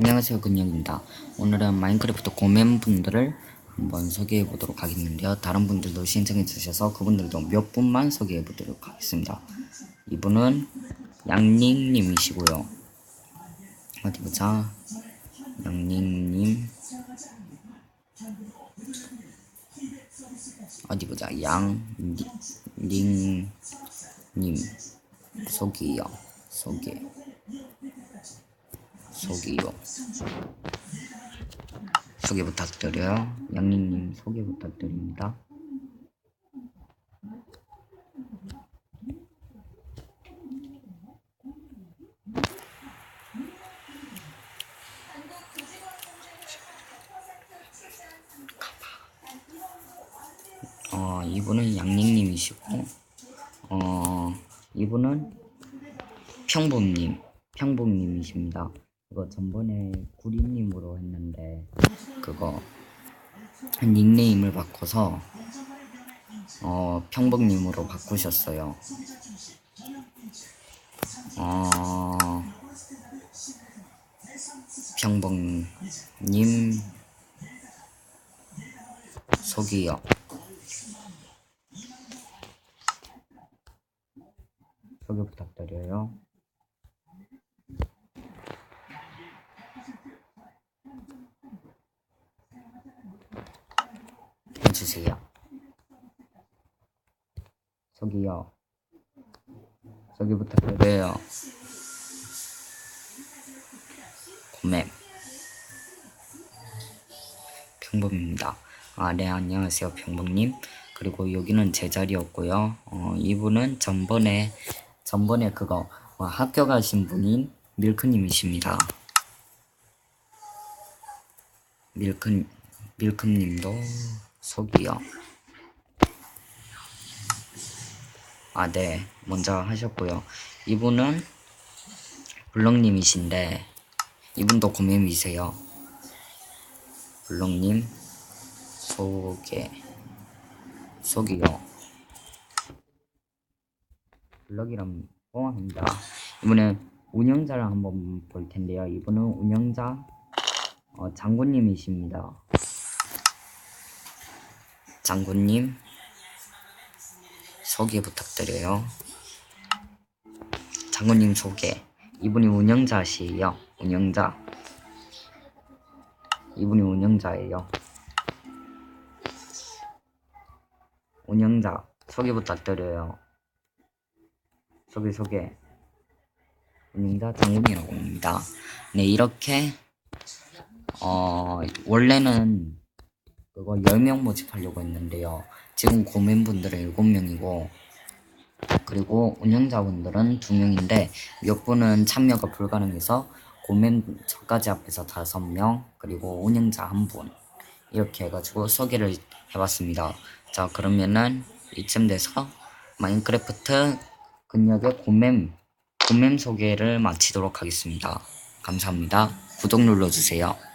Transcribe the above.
안녕하세요 근영입니다. 오늘은 마인크래프트 고맨분들을 한번 소개해 보도록 하겠는데요. 다른 분들도 신청해 주셔서 그분들도 몇 분만 소개해 보도록 하겠습니다. 이분은 양닝님이시고요. 어디 보자. 양닝님. 어디 보자. 양닝님. 소개요. 소개 소개요. 소개 부탁드려요. 양님님 소개 부탁드립니다. 어, 이분은 양님님이시고, 어, 이분은 평범님, 평범님이십니다. 이거 전번에 구리님으로 했는데 그거 닉네임을 바꿔서 어 평범님으로 바꾸셨어요. 어 평범님 소개요. 소개 부탁드려요. 주세요. 저기요. 저기 부탁드려요. 고맵. 평범입니다. 아, 네, 안녕하세요, 평범님. 그리고 여기는 제 자리였고요. 어, 이분은 전번에, 전번에 그거, 어, 학교 가신 분인 밀크님이십니다. 밀크, 밀크님도 속이요. 아, 네. 먼저 하셨고요. 이분은 블럭님이신데, 이분도 고매미세요. 블럭님, 소개, 속이요. 블럭이란 뻥합니다. 이번엔 운영자를 한번 볼 텐데요. 이분은 운영자, 어, 장군님이십니다. 장군님 소개 부탁드려요. 장군님 소개. 이분이 운영자시에요. 운영자. 이분이 운영자예요. 운영자 소개 부탁드려요. 소개 소개. 운영자 장군이라고 합니다. 네 이렇게 어 원래는 그거 10명 모집하려고 했는데요. 지금 고민분들은 7명이고, 그리고 운영자분들은 2명인데, 몇 분은 참여가 불가능해서, 고민 저까지 앞에서 5명, 그리고 운영자 1분. 이렇게 해가지고 소개를 해봤습니다. 자, 그러면은 이쯤 돼서 마인크래프트 근역의 고mem, 고mem 소개를 마치도록 하겠습니다. 감사합니다. 구독 눌러주세요.